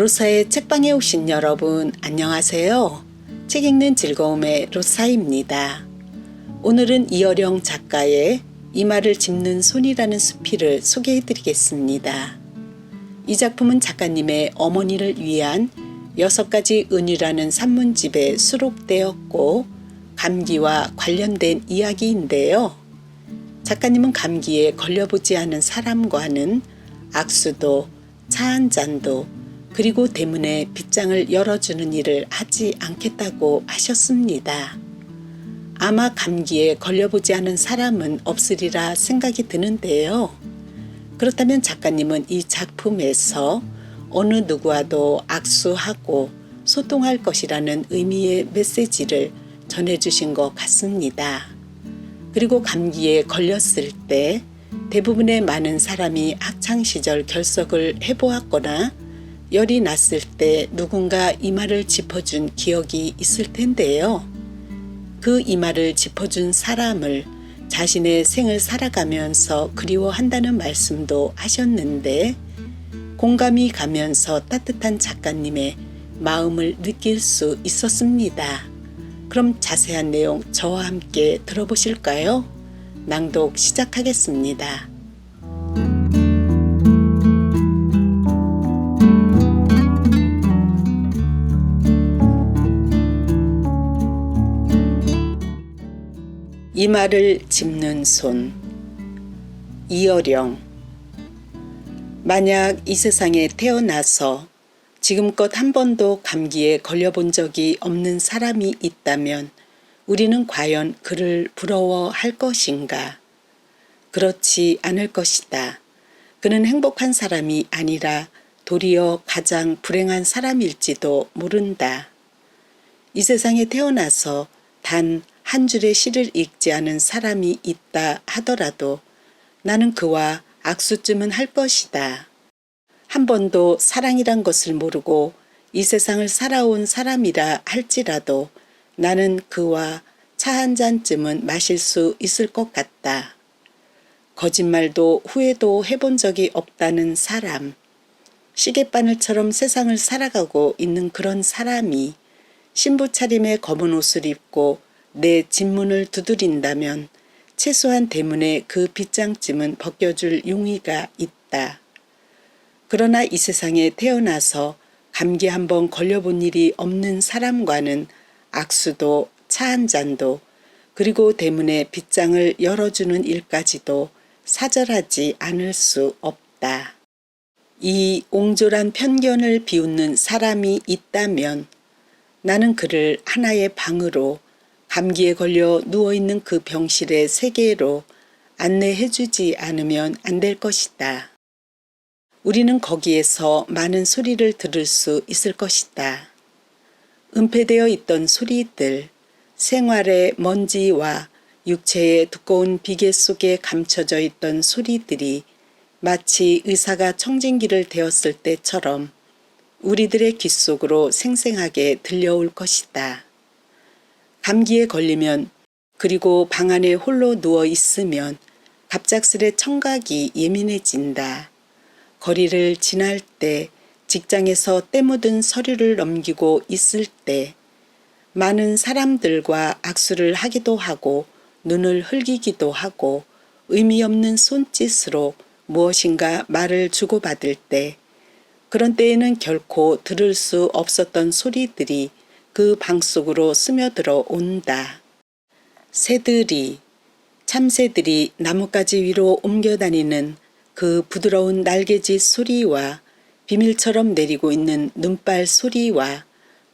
로사의 책방에 오신 여러분 안녕하세요. 책 읽는 즐거움의 로사입니다. 오늘은 이어령 작가의 이마를 짚는 손이라는 수필을 소개해 드리겠습니다. 이 작품은 작가님의 어머니를 위한 여섯 가지 은유라는 산문집에 수록되었고 감기와 관련된 이야기인데요. 작가님은 감기에 걸려보지 않은 사람과는 악수도 차 한 잔도 그리고 대문에 빗장을 열어주는 일을 하지 않겠다고 하셨습니다. 아마 감기에 걸려보지 않은 사람은 없으리라 생각이 드는데요. 그렇다면 작가님은 이 작품에서 어느 누구와도 악수하고 소통할 것이라는 의미의 메시지를 전해주신 것 같습니다. 그리고 감기에 걸렸을 때 대부분의 많은 사람이 학창시절 결석을 해보았거나 열이 났을 때 누군가 이마를 짚어준 기억이 있을 텐데요. 그 이마를 짚어준 사람을 자신의 생을 살아가면서 그리워한다는 말씀도 하셨는데 공감이 가면서 따뜻한 작가님의 마음을 느낄 수 있었습니다. 그럼 자세한 내용 저와 함께 들어보실까요? 낭독 시작하겠습니다. 이마를 짚는 손 이어령 만약 이 세상에 태어나서 지금껏 한 번도 감기에 걸려본 적이 없는 사람이 있다면 우리는 과연 그를 부러워할 것인가? 그렇지 않을 것이다. 그는 행복한 사람이 아니라 도리어 가장 불행한 사람일지도 모른다. 이 세상에 태어나서 단한 줄의 시를 읽지 않은 사람이 있다 하더라도 나는 그와 악수쯤은 할 것이다. 한 번도 사랑이란 것을 모르고 이 세상을 살아온 사람이라 할지라도 나는 그와 차 한 잔쯤은 마실 수 있을 것 같다. 거짓말도 후회도 해본 적이 없다는 사람. 시계바늘처럼 세상을 살아가고 있는 그런 사람이 신부 차림의 검은 옷을 입고 내 집문을 두드린다면 최소한 대문에 그 빗장쯤은 벗겨줄 용의가 있다. 그러나 이 세상에 태어나서 감기 한번 걸려본 일이 없는 사람과는 악수도 차 한 잔도 그리고 대문에 빗장을 열어주는 일까지도 사절하지 않을 수 없다. 이 옹졸한 편견을 비웃는 사람이 있다면 나는 그를 하나의 방으로 감기에 걸려 누워있는 그 병실의 세계로 안내해 주지 않으면 안 될 것이다. 우리는 거기에서 많은 소리를 들을 수 있을 것이다. 은폐되어 있던 소리들, 생활의 먼지와 육체의 두꺼운 비계 속에 감춰져 있던 소리들이 마치 의사가 청진기를 대었을 때처럼 우리들의 귀 속으로 생생하게 들려올 것이다. 감기에 걸리면 그리고 방 안에 홀로 누워 있으면 갑작스레 청각이 예민해진다. 거리를 지날 때 직장에서 때 묻은 서류를 넘기고 있을 때 많은 사람들과 악수를 하기도 하고 눈을 흘기기도 하고 의미 없는 손짓으로 무엇인가 말을 주고받을 때 그런 때에는 결코 들을 수 없었던 소리들이 그 방 속으로 스며들어 온다. 새들이 참새들이 나뭇가지 위로 옮겨 다니는 그 부드러운 날개짓 소리와 비밀처럼 내리고 있는 눈발 소리와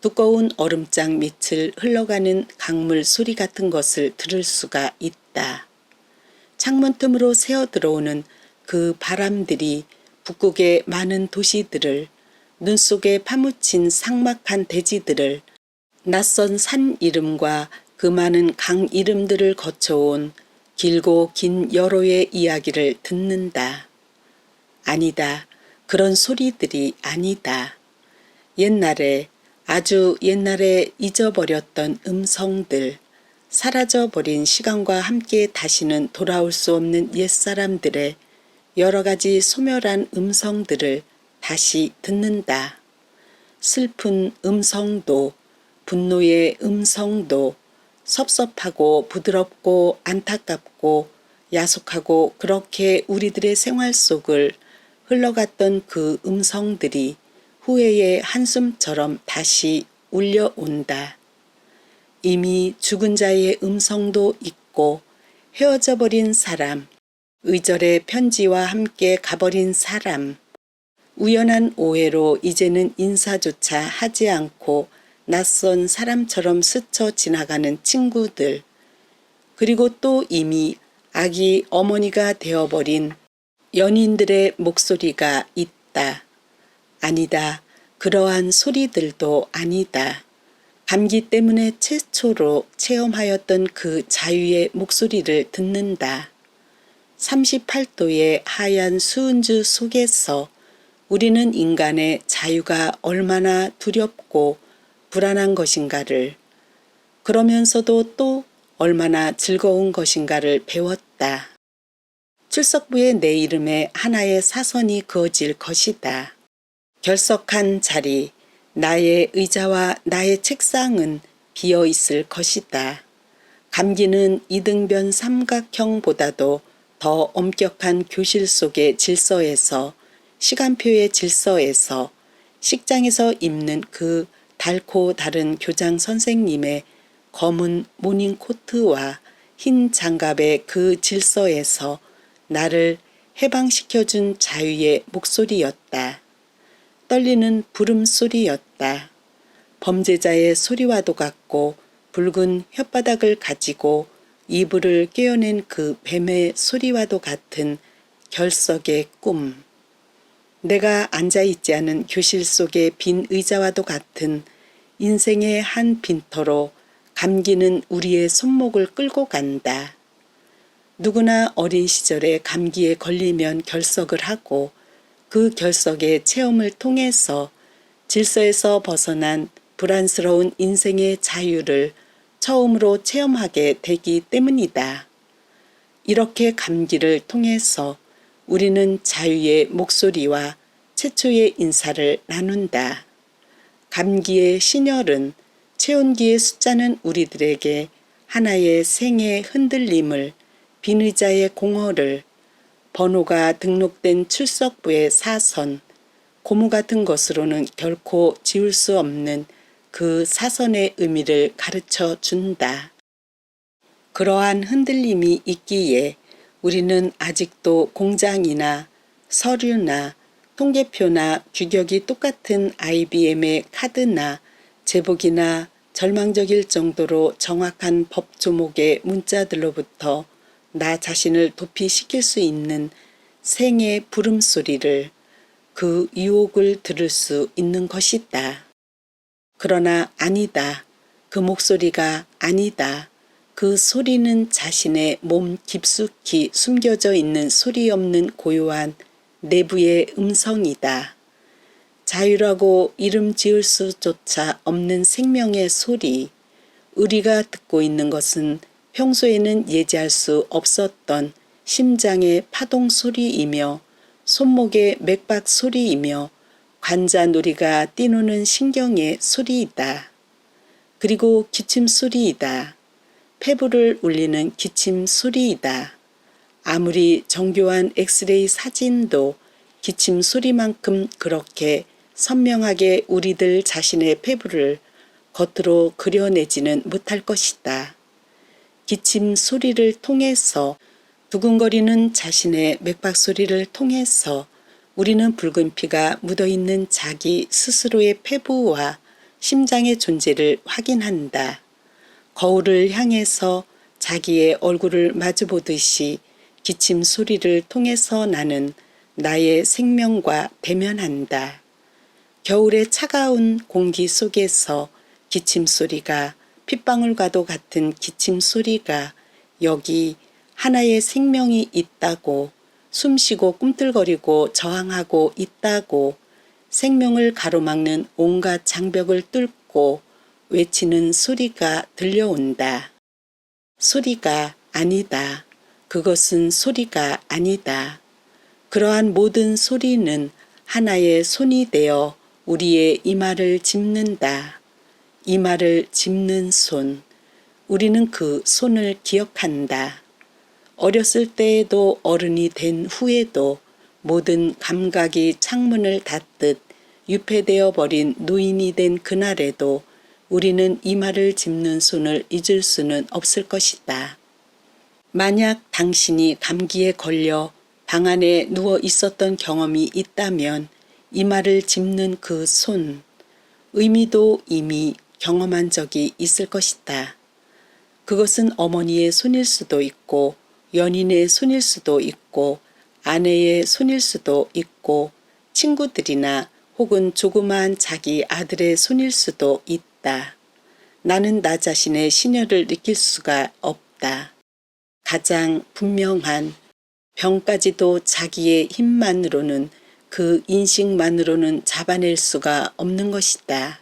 두꺼운 얼음장 밑을 흘러가는 강물 소리 같은 것을 들을 수가 있다. 창문 틈으로 새어 들어오는 그 바람들이 북극의 많은 도시들을 눈 속에 파묻힌 삭막한 대지들을 낯선 산 이름과 그 많은 강 이름들을 거쳐온 길고 긴 여로의 이야기를 듣는다. 아니다. 그런 소리들이 아니다. 옛날에 아주 옛날에 잊어버렸던 음성들, 사라져버린 시간과 함께 다시는 돌아올 수 없는 옛사람들의 여러 가지 소멸한 음성들을 다시 듣는다. 슬픈 음성도 분노의 음성도 섭섭하고 부드럽고 안타깝고 야속하고 그렇게 우리들의 생활 속을 흘러갔던 그 음성들이 후회의 한숨처럼 다시 울려온다. 이미 죽은 자의 음성도 있고 헤어져 버린 사람, 의절의 편지와 함께 가버린 사람, 우연한 오해로 이제는 인사조차 하지 않고 낯선 사람처럼 스쳐 지나가는 친구들, 그리고 또 이미 아기 어머니가 되어버린 연인들의 목소리가 있다. 아니다. 그러한 소리들도 아니다. 감기 때문에 최초로 체험하였던 그 자유의 목소리를 듣는다. 38도의 하얀 수은주 속에서 우리는 인간의 자유가 얼마나 두렵고 불안한 것인가를 그러면서도 또 얼마나 즐거운 것인가를 배웠다. 출석부에 내 이름에 하나의 사선이 그어질 것이다. 결석한 자리, 나의 의자와 나의 책상은 비어 있을 것이다. 감기는 이등변 삼각형보다도 더 엄격한 교실 속의 질서에서 시간표의 질서에서 식장에서 입는 그 달고 다른 교장 선생님의 검은 모닝코트와 흰 장갑의 그 질서에서 나를 해방시켜준 자유의 목소리였다. 떨리는 부름소리였다. 범죄자의 소리와도 같고 붉은 혓바닥을 가지고 이불을 깨어낸 그 뱀의 소리와도 같은 결석의 꿈. 내가 앉아있지 않은 교실 속의 빈 의자와도 같은 인생의 한 빈터로 감기는 우리의 손목을 끌고 간다. 누구나 어린 시절에 감기에 걸리면 결석을 하고 그 결석의 체험을 통해서 질서에서 벗어난 불안스러운 인생의 자유를 처음으로 체험하게 되기 때문이다. 이렇게 감기를 통해서 우리는 자유의 목소리와 최초의 인사를 나눈다. 감기의 신혈은 체온기의 숫자는 우리들에게 하나의 생의 흔들림을 빈 의자의 공허를 번호가 등록된 출석부의 사선 고무 같은 것으로는 결코 지울 수 없는 그 사선의 의미를 가르쳐 준다. 그러한 흔들림이 있기에 우리는 아직도 공장이나 서류나 통계표나 규격이 똑같은 IBM의 카드나 제복이나 절망적일 정도로 정확한 법 조목의 문자들로부터 나 자신을 도피시킬 수 있는 생의 부름소리를 그 유혹을 들을 수 있는 것이다. 그러나 아니다. 그 목소리가 아니다. 그 소리는 자신의 몸 깊숙이 숨겨져 있는 소리 없는 고요한 내부의 음성이다. 자유라고 이름 지을 수조차 없는 생명의 소리. 우리가 듣고 있는 것은 평소에는 예지할 수 없었던 심장의 파동 소리이며 손목의 맥박 소리이며 관자놀이가 뛰노는 신경의 소리이다. 그리고 기침 소리이다. 폐부를 울리는 기침 소리이다. 아무리 정교한 엑스레이 사진도 기침 소리만큼 그렇게 선명하게 우리들 자신의 폐부를 겉으로 그려내지는 못할 것이다. 기침 소리를 통해서 두근거리는 자신의 맥박 소리를 통해서 우리는 붉은 피가 묻어있는 자기 스스로의 폐부와 심장의 존재를 확인한다. 거울을 향해서 자기의 얼굴을 마주보듯이 기침 소리를 통해서 나는 나의 생명과 대면한다. 겨울의 차가운 공기 속에서 기침 소리가 핏방울과도 같은 기침 소리가 여기 하나의 생명이 있다고 숨쉬고 꿈틀거리고 저항하고 있다고 생명을 가로막는 온갖 장벽을 뚫고 외치는 소리가 들려온다. 소리가 아니다. 그것은 소리가 아니다. 그러한 모든 소리는 하나의 손이 되어 우리의 이마를 짚는다. 이마를 짚는 손. 우리는 그 손을 기억한다. 어렸을 때에도 어른이 된 후에도 모든 감각이 창문을 닫듯 유폐되어 버린 노인이 된 그날에도 우리는 이마를 짚는 손을 잊을 수는 없을 것이다. 만약 당신이 감기에 걸려 방 안에 누워 있었던 경험이 있다면 이마를 짚는 그 손, 의미도 이미 경험한 적이 있을 것이다. 그것은 어머니의 손일 수도 있고, 연인의 손일 수도 있고, 아내의 손일 수도 있고, 친구들이나 혹은 조그마한 자기 아들의 손일 수도 있다. 나는 나 자신의 신혈을 느낄 수가 없다. 가장 분명한 병까지도 자기의 힘만으로는 그 인식만으로는 잡아낼 수가 없는 것이다.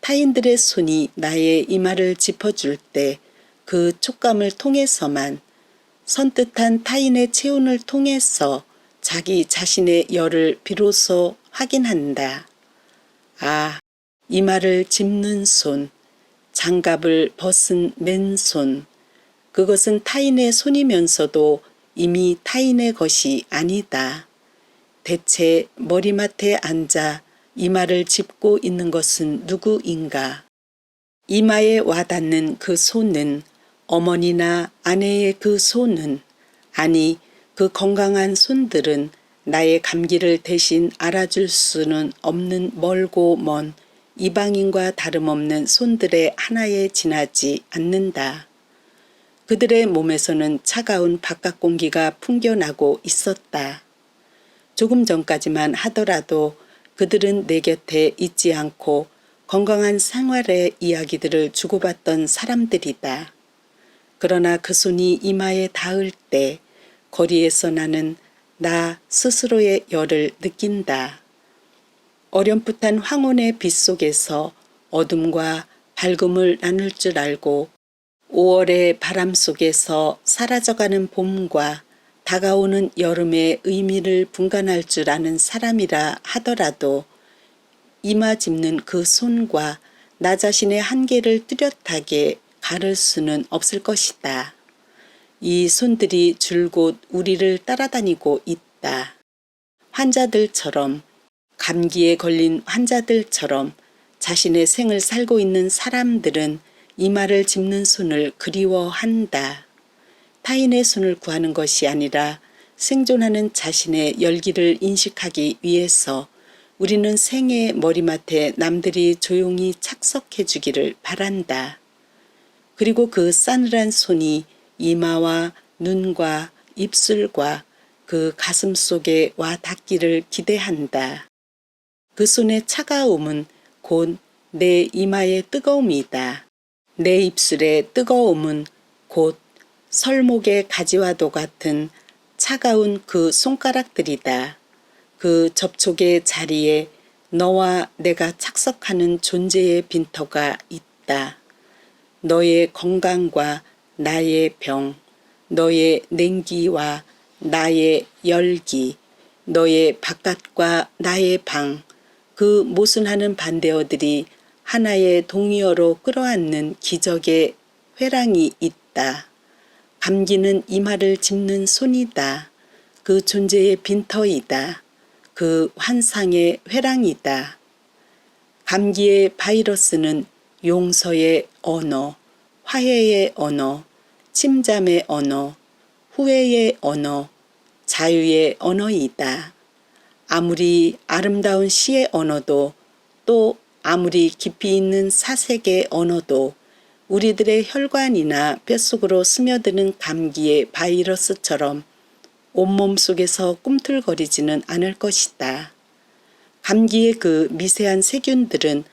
타인들의 손이 나의 이마를 짚어줄 때 그 촉감을 통해서만 선뜻한 타인의 체온을 통해서 자기 자신의 열을 비로소 확인한다. 아, 이마를 짚는 손, 장갑을 벗은 맨손, 그것은 타인의 손이면서도 이미 타인의 것이 아니다. 대체 머리맡에 앉아 이마를 짚고 있는 것은 누구인가? 이마에 와닿는 그 손은 어머니나 아내의 그 손은 아니 그 건강한 손들은 나의 감기를 대신 알아줄 수는 없는 멀고 먼 이방인과 다름없는 손들의 하나에 지나지 않는다. 그들의 몸에서는 차가운 바깥 공기가 풍겨나고 있었다. 조금 전까지만 하더라도 그들은 내 곁에 있지 않고 건강한 생활의 이야기들을 주고받던 사람들이다. 그러나 그 손이 이마에 닿을 때 거리에서 나는 나 스스로의 열을 느낀다. 어렴풋한 황혼의 빛 속에서 어둠과 밝음을 나눌 줄 알고 5월의 바람 속에서 사라져가는 봄과 다가오는 여름의 의미를 분간할 줄 아는 사람이라 하더라도 이마 짚는 그 손과 나 자신의 한계를 뚜렷하게 가를 수는 없을 것이다. 이 손들이 줄곧 우리를 따라다니고 있다. 환자들처럼 감기에 걸린 환자들처럼 자신의 생을 살고 있는 사람들은 이마를 짚는 손을 그리워한다. 타인의 손을 구하는 것이 아니라 생존하는 자신의 열기를 인식하기 위해서 우리는 생의 머리맡에 남들이 조용히 착석해 주기를 바란다. 그리고 그 싸늘한 손이 이마와 눈과 입술과 그 가슴 속에 와 닿기를 기대한다. 그 손의 차가움은 곧 내 이마의 뜨거움이다. 내 입술의 뜨거움은 곧 설목의 가지와도 같은 차가운 그 손가락들이다. 그 접촉의 자리에 너와 내가 착석하는 존재의 빈터가 있다. 너의 건강과 나의 병, 너의 냉기와 나의 열기, 너의 바깥과 나의 방, 그 모순하는 반대어들이 하나의 동의어로 끌어안는 기적의 회랑이 있다. 감기는 이마를 짚는 손이다. 그 존재의 빈터이다. 그 환상의 회랑이다. 감기의 바이러스는 용서의 언어, 화해의 언어, 침잠의 언어, 후회의 언어, 자유의 언어이다. 아무리 아름다운 시의 언어도 또 아무리 깊이 있는 사색의 언어도 우리들의 혈관이나 뼛속으로 스며드는 감기의 바이러스처럼 온몸 속에서 꿈틀거리지는 않을 것이다. 감기의 그 미세한 세균들은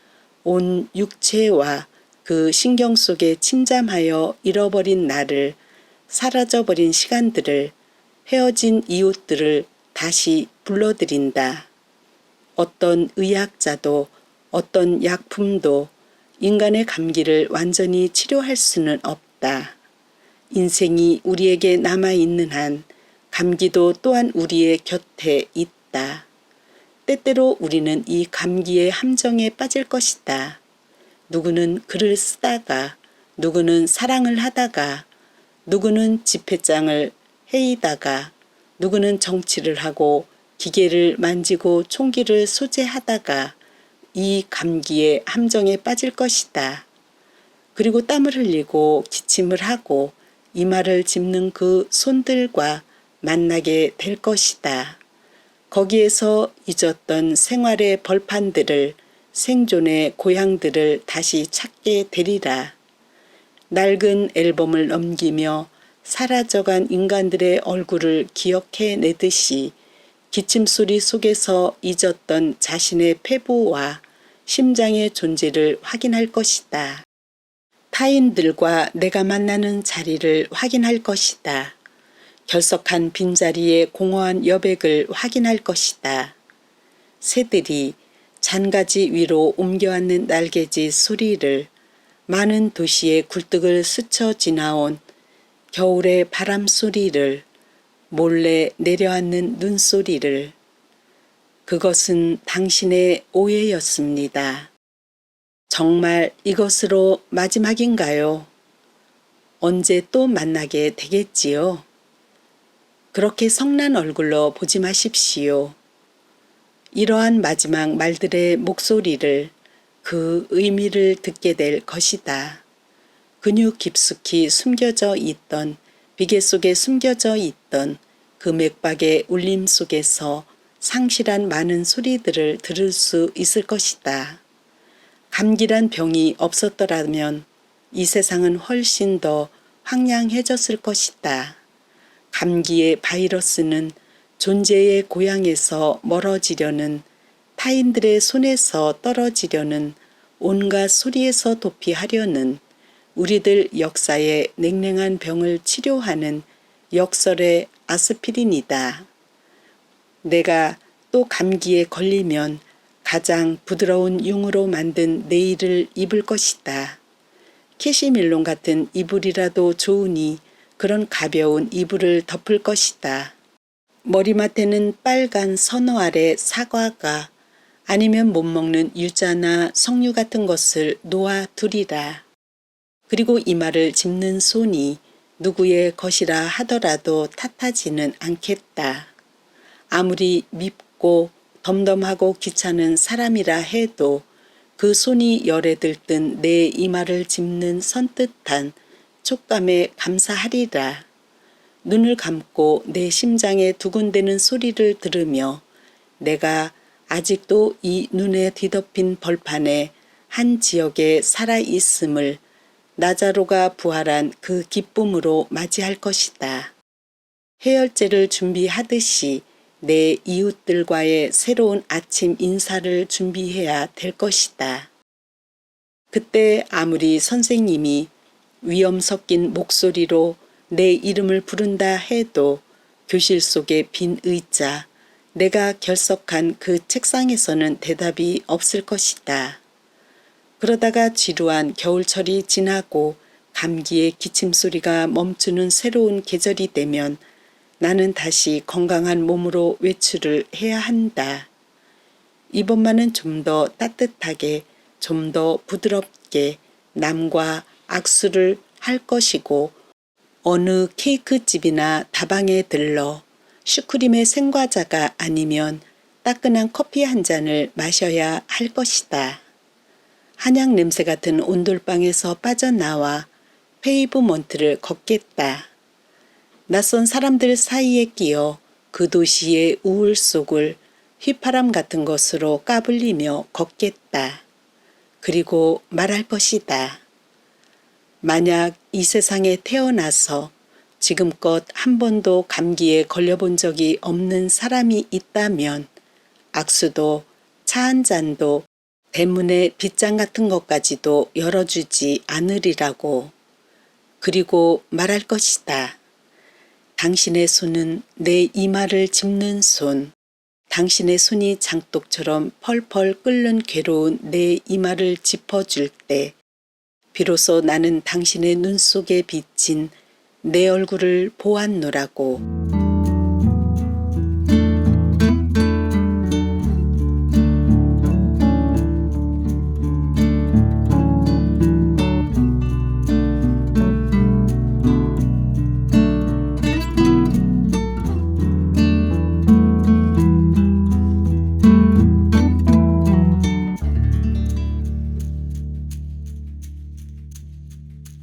온 육체와 그 신경 속에 침잠하여 잃어버린 나를, 사라져버린 시간들을, 헤어진 이웃들을 다시 불러들인다. 어떤 의학자도 어떤 약품도 인간의 감기를 완전히 치료할 수는 없다. 인생이 우리에게 남아있는 한 감기도 또한 우리의 곁에 있다. 때때로 우리는 이 감기의 함정에 빠질 것이다. 누구는 글을 쓰다가, 누구는 사랑을 하다가, 누구는 집회장을 헤이다가, 누구는 정치를 하고 기계를 만지고 총기를 소재하다가 이 감기의 함정에 빠질 것이다. 그리고 땀을 흘리고 기침을 하고 이마를 짚는 그 손들과 만나게 될 것이다. 거기에서 잊었던 생활의 벌판들을 생존의 고향들을 다시 찾게 되리라. 낡은 앨범을 넘기며 사라져간 인간들의 얼굴을 기억해 내듯이 기침소리 속에서 잊었던 자신의 폐부와 심장의 존재를 확인할 것이다. 타인들과 내가 만나는 자리를 확인할 것이다. 결석한 빈자리의 공허한 여백을 확인할 것이다. 새들이 잔가지 위로 옮겨앉는 날개짓 소리를 많은 도시의 굴뚝을 스쳐 지나온 겨울의 바람 소리를 몰래 내려앉는 눈소리를 그것은 당신의 오해였습니다. 정말 이것으로 마지막인가요? 언제 또 만나게 되겠지요? 그렇게 성난 얼굴로 보지 마십시오. 이러한 마지막 말들의 목소리를 그 의미를 듣게 될 것이다. 근육 깊숙이 숨겨져 있던 비계 속에 숨겨져 있던 그 맥박의 울림 속에서 상실한 많은 소리들을 들을 수 있을 것이다. 감기란 병이 없었더라면 이 세상은 훨씬 더 황량해졌을 것이다. 감기의 바이러스는 존재의 고향에서 멀어지려는 타인들의 손에서 떨어지려는 온갖 소리에서 도피하려는 우리들 역사의 냉랭한 병을 치료하는 역설의 아스피린이다. 내가 또 감기에 걸리면 가장 부드러운 융으로 만든 네일을 입을 것이다. 캐시밀론 같은 이불이라도 좋으니 그런 가벼운 이불을 덮을 것이다. 머리맡에는 빨간 선어 아래 사과가 아니면 못 먹는 유자나 석류 같은 것을 놓아 두리라. 그리고 이마를 짚는 손이 누구의 것이라 하더라도 탓하지는 않겠다. 아무리 밉고 덤덤하고 귀찮은 사람이라 해도 그 손이 열에 들뜬 내 이마를 짚는 선뜻한 촉감에 감사하리라. 눈을 감고 내 심장에 두근대는 소리를 들으며 내가 아직도 이 눈에 뒤덮인 벌판에 한 지역에 살아 있음을 나자로가 부활한 그 기쁨으로 맞이할 것이다. 해열제를 준비하듯이 내 이웃들과의 새로운 아침 인사를 준비해야 될 것이다. 그때 아무리 선생님이 위험 섞인 목소리로 내 이름을 부른다 해도 교실 속의 빈 의자, 내가 결석한 그 책상에서는 대답이 없을 것이다. 그러다가 지루한 겨울철이 지나고 감기의 기침 소리가 멈추는 새로운 계절이 되면 나는 다시 건강한 몸으로 외출을 해야 한다. 이번만은 좀 더 따뜻하게, 좀 더 부드럽게 남과 악수를 할 것이고 어느 케이크집이나 다방에 들러 슈크림의 생과자가 아니면 따끈한 커피 한 잔을 마셔야 할 것이다. 한약 냄새 같은 온돌방에서 빠져나와 페이브먼트를 걷겠다. 낯선 사람들 사이에 끼어 그 도시의 우울 속을 휘파람 같은 것으로 까불리며 걷겠다. 그리고 말할 것이다. 만약 이 세상에 태어나서 지금껏 한 번도 감기에 걸려본 적이 없는 사람이 있다면 악수도 차 한 잔도 대문의 빗장 같은 것까지도 열어주지 않으리라고 그리고 말할 것이다. 당신의 손은 내 이마를 짚는 손, 당신의 손이 장독처럼 펄펄 끓는 괴로운 내 이마를 짚어줄 때, 비로소 나는 당신의 눈 속에 비친 내 얼굴을 보았노라고.